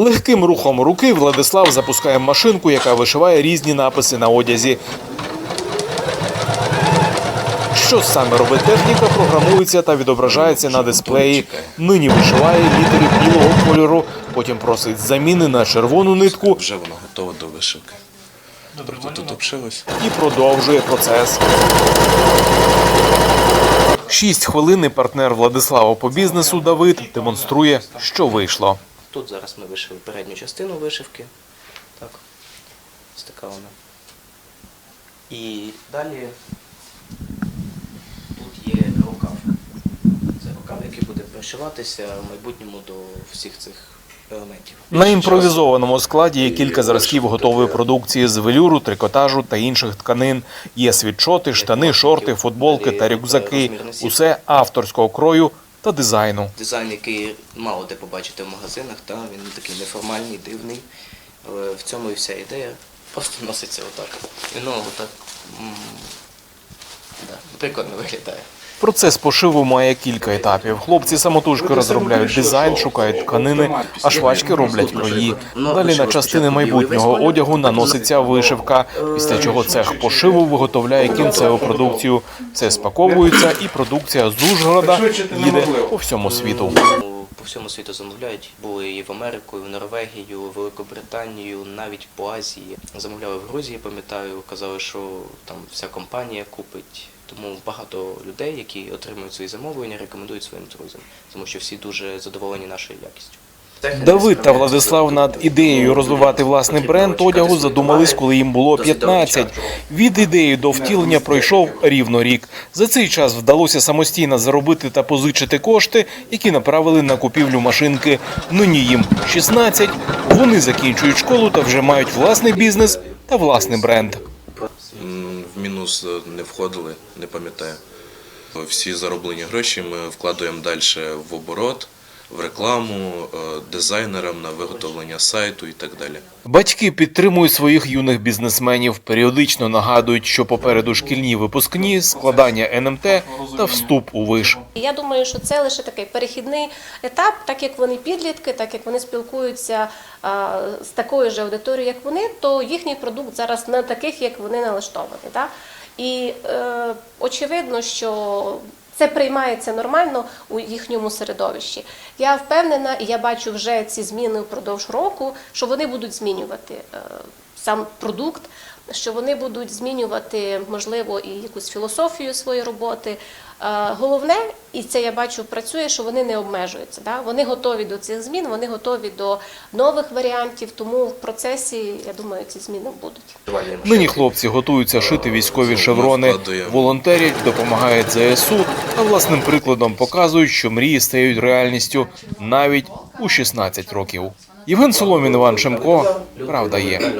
Легким рухом руки Владислав запускає машинку, яка вишиває різні написи на одязі. Що саме робить техніка, програмується та відображається на дисплеї. Нині вишиває літери білого кольору, потім просить заміни на червону нитку Вже воно готове до вишивки. Тут обшилось. і продовжує процес. Шість хвилин партнер Владислава по бізнесу Давид демонструє, що вийшло. Тут зараз ми вишили передню частину вишивки. Так. Ось така вона. І далі тут є рукав. Це рукав, який буде пришиватися в майбутньому до всіх цих елементів. На імпровізованому складі є кілька зразків готової продукції з велюру, трикотажу та інших тканин. Є світшоти, штани, шорти, футболки та рюкзаки. Усе авторського крою та дизайну. Дизайн, який мало де побачити в магазинах, та він такий неформальний, дивний. Але в цьому і вся ідея. Просто носиться отак. І ну отак. Да, прикольно виглядає. Процес пошиву має кілька етапів. Хлопці самотужки розробляють дизайн, шукають тканини, а швачки роблять крої. Далі на частини майбутнього одягу наноситься вишивка, після чого цех пошиву виготовляє кінцеву продукцію. Це спаковується, і продукція з Ужгорода їде по всьому світу. По всьому світу замовляють. Були і в Америку, і в Норвегію, в Великобританію, навіть по Азії. Замовляли в Грузії, пам'ятаю, казали, що там вся компанія купить. Тому багато людей, які отримують свої замовлення, рекомендують своїм друзям, тому що всі дуже задоволені нашою якістю. Давид та Владислав над ідеєю розвивати власний бренд одягу задумались, коли їм було 15. Від ідеї до втілення пройшов рівно рік. За цей час вдалося самостійно заробити та позичити кошти, які направили на купівлю машинки. Нині їм 16. Вони закінчують школу та вже мають власний бізнес та власний бренд. В мінус не входили, не пам'ятаю. Всі зароблені гроші ми вкладаємо далі в оборот, в рекламу, е, дизайнерам на виготовлення сайту і так далі. Батьки підтримують своїх юних бізнесменів, періодично нагадують, що попереду шкільні випускні, складання НМТ та вступ у виш. Я думаю, що це лише такий перехідний етап, так як вони підлітки, так як вони спілкуються з такою ж аудиторією, як вони, то їхній продукт зараз не таких, як вони налаштовані. Да? І е, очевидно, що це приймається нормально у їхньому середовищі. Я впевнена, і я бачу вже ці зміни впродовж року, що вони будуть змінювати е, сам продукт, що вони будуть змінювати, можливо, і якусь філософію своєї роботи. Е, Головне, і це я бачу, працює, що вони не обмежуються. Да? Вони готові до цих змін, вони готові до нових варіантів. Тому в процесі, я думаю, ці зміни будуть. Нині хлопці готуються шити військові шеврони, волонтерять, допомагають ЗСУ та власним прикладом показують, що мрії стають реальністю навіть у 16 років. Євген Соломін, Іван Шемко. Правда є.